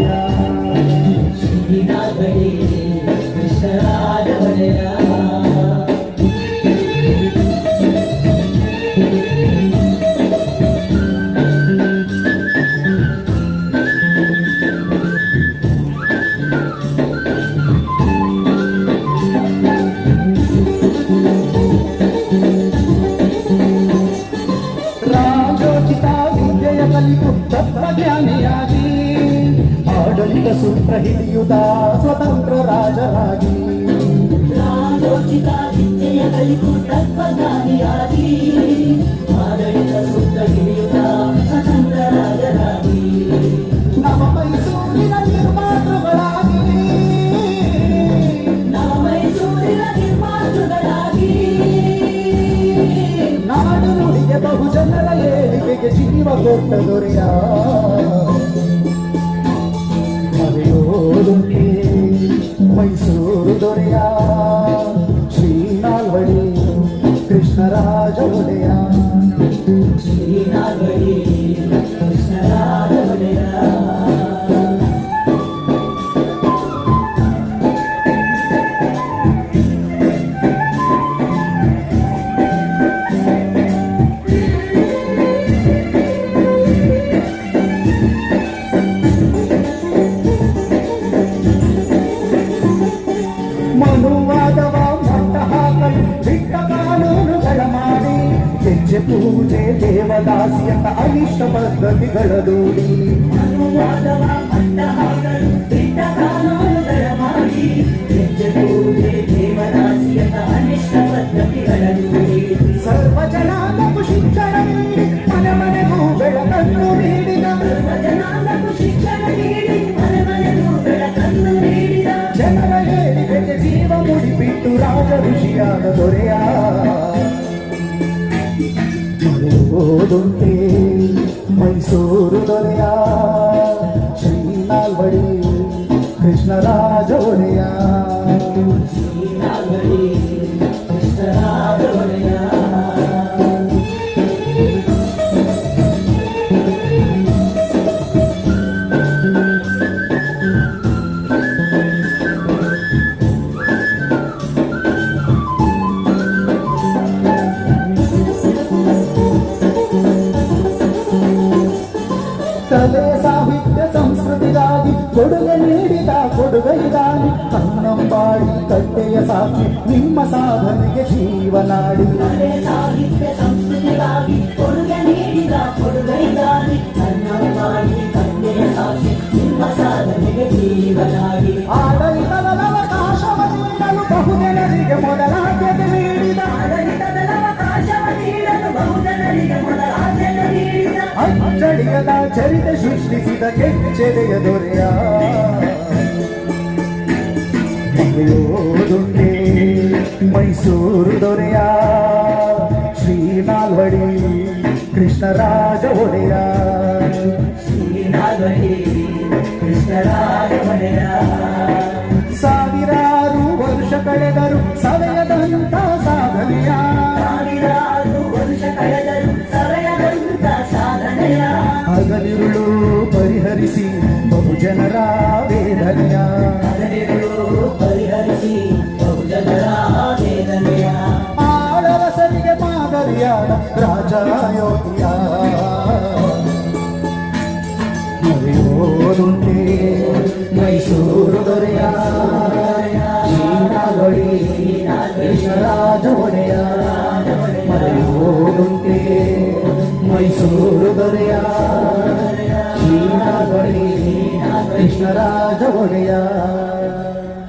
Yeah. ಸೂತ್ರ ಹಿಡಿಯುತ್ತ ಸ್ವತಂತ್ರ ರಾಜರಾಗಿ ನಮ್ಮ ಮೈಸೂರಿನ ನಿರ್ಮಾತೃಗಳಾಗಿ ನಮ್ಮ ಮೈಸೂರಿನ ನಿರ್ಮಾತೃಗಳಾಗಿ ನಾಡು ನುಡಿಗೆ ಬಹುಜನರ ಏಳಿಗೆಗೆ ಜೀವ ಕೊಟ್ಟ ದೊರೆಯ ಮೈಸೂರು ದೊರೆಯ ಅನಿಷ್ಟ ಪದ್ಧತಿಗಳ ದೂರಿ ಸರ್ವ ಜನಾಂಗಕ್ಕೂ ಶಿಕ್ಷಣ ನೀಡಿ ಮನೆ ಮನೆಗೂ ಬೆಳಕನ್ನು ನೀಡಿದ ಸರ್ವಜನಾಂಗಕ್ಕೂ ಶಿಕ್ಷಣ ನೀಡಿ ಮನೆ ಮನೆಗೂ ಬೆಳಕನ್ನು ನೀಡಿದ ಜನರ ಏಳಿಗೆಗೆ ಜೀವ ಮುಡಿಬಿಟ್ಟು ರಾಜ ಋಷಿಯಾದ ದೊರೆಯ ಓದುಂಟೆ ಮೈಸೂರು ದೊರೆಯ ಶ್ರೀನಾಲ್ವಡಿ ಕೃಷ್ಣರಾಜ ಒಡೆಯ ಕೊಡುಗೆ ನೀಡಿದ ಕೊಡುಗೈದಾನಿ ಕನ್ನಂಬಾಡಿ ಕಟ್ಟೆಯ ಸಾಕ್ಷಿ ನಿಮ್ಮ ಸಾಧನೆಗೆ ಜೀವನಾಡಿ ಸಾಹಿತ್ಯ ನೀಡಿದ ಕಟ್ಟೆಯ ಸಾಕ್ಷಿ, ನಿಮ್ಮ ಸಾಧನೆಗೆ ಜೀವನಾಡಿ. ಆಡಳಿತದ ಅವಕಾಶವ ನೀಡಲು ಬಹುಜನರಿಗೆ ಮೊದಲಾದ್ಯತೆ ನೀಡಿದ. ನೀಡಲು ಬಹುಜನರಿಗೆ ಮೊದಲ ನೀಡಿದ ಅಚ್ಚಳಿಯದ ಚರಿತೆ ಸೃಷ್ಟಿಸಿದ ಕೆಚ್ಚೆದೆಯ ದೊರೆಯ ಮರೆಯೋದುಂಟೆ ಮೈಸೂರು ದೊರೆಯ ಶ್ರೀನಾಲ್ವಡಿ ಕೃಷ್ಣರಾಜ ಒಡೆಯ ಶ್ರೀನಾಗರಿ ಕೃಷ್ಣರಾಜ ಒಡೆಯ ಸಾವಿರಾರು ವರ್ಷ ಕಳೆದರು ಮರೆಯೋದುಂಟೆ ಮೈಸೂರು ದೊರೆಯ ಶ್ರೀನಾಗಡಿ ಕೃಷ್ಣರಾಜ ಒಡೆಯ ಮರೆಯೋದುಂಟೆ ಮೈಸೂರು ದೊರೆಯ ಶ್ರೀನಾಗಡಿ ಕೃಷ್ಣರಾಜ ಒಡೆಯ